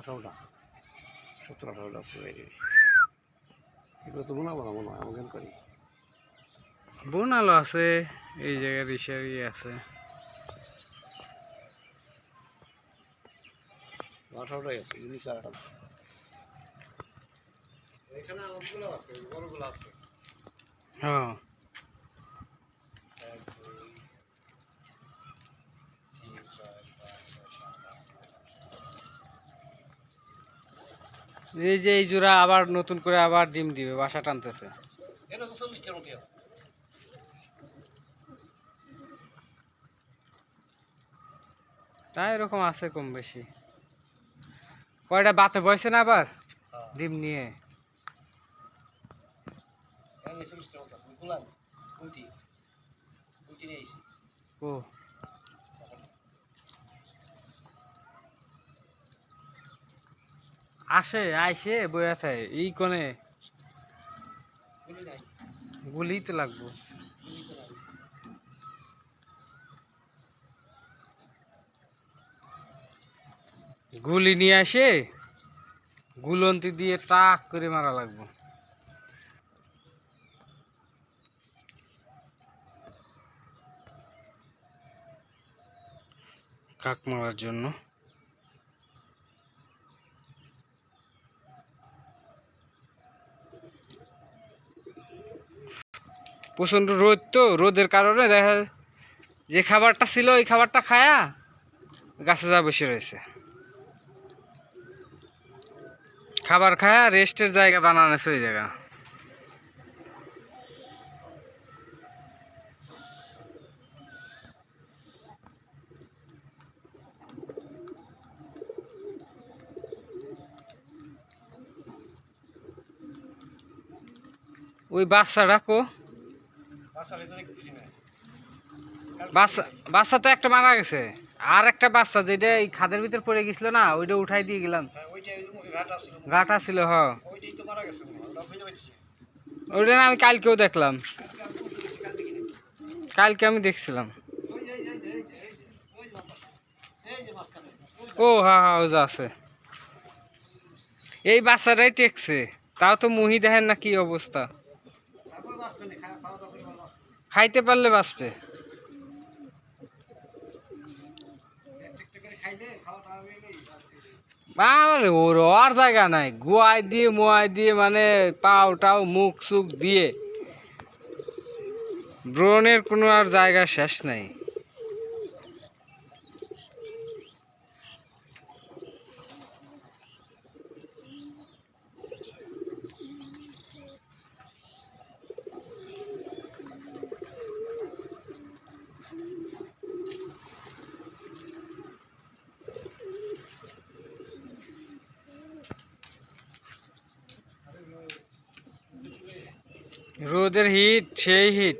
আঠারোটা। সত্তর আঠারোটা আছে। বাইরে এগুলো তো মনে হয় মনে হয় আমাকে করি। বোন আলো আছে এই জায়গায় রিসারি আছে। আঠারোটাই আছে জিনিস আঠারো এখানে অনেকগুলো আছে বড়গুলো আছে। হ্যাঁ। এই যে এই জোড়া আবার নতুন করে আবার ডিম দিবে বাসা টানতেছে। তাই এরকম আছে কম বেশি। কয়টা বাতে বসে না আবার? হ্যাঁ। ডিম নিয়ে। এই আসে, আইসে বইয়া থাকে এই কোণে। গুলি তো লাগবো। গুলি নিয়ে আসে, গুলন্তি দিয়ে টাক করে মারা লাগবো। কাক মারার জন্য। প্রচণ্ড রোদ তো, রোদের কারণে দেখা যে খাবারটা ছিল, ওই খাবারটা খায়া গাছে যা বসে রয়েছে। খাবার খায়া রেস্টের জায়গা বানানো ওই জায়গা। ওই বাচ্চা ডাকো বাসা ভেতরে কিছু নাই বাচ্চা বাচ্চা তো একটা মারা গেছে। আর একটা বাচ্চা যেটা এই খাদের ভিতর পড়ে গেছিল না ওইটা উঠাই দিয়ে গেলাম। হ্যাঁ যে ঘাট ছিল হ। ওইটা না আমি কালকেও দেখলাম। কালকে আমি দেখছিলাম। যে যে যে যে যে যে যে যে। ও হ্যাঁ হ্যাঁ ওজা আছে। এই বাচ্চাটাই টেকছে। তাও তো মুহি দেখেন না কি অবস্থা। খাইতে পারলে বাঁচবে। আমার ওর আর জায়গা নাই গোয়াই দিয়ে, মোয়াই দিয়ে মানে পাও টাও মুখ সুখ দিয়ে ব্রণের কোনো আর জায়গা শেষ নাই রোদের হিট সেই হিট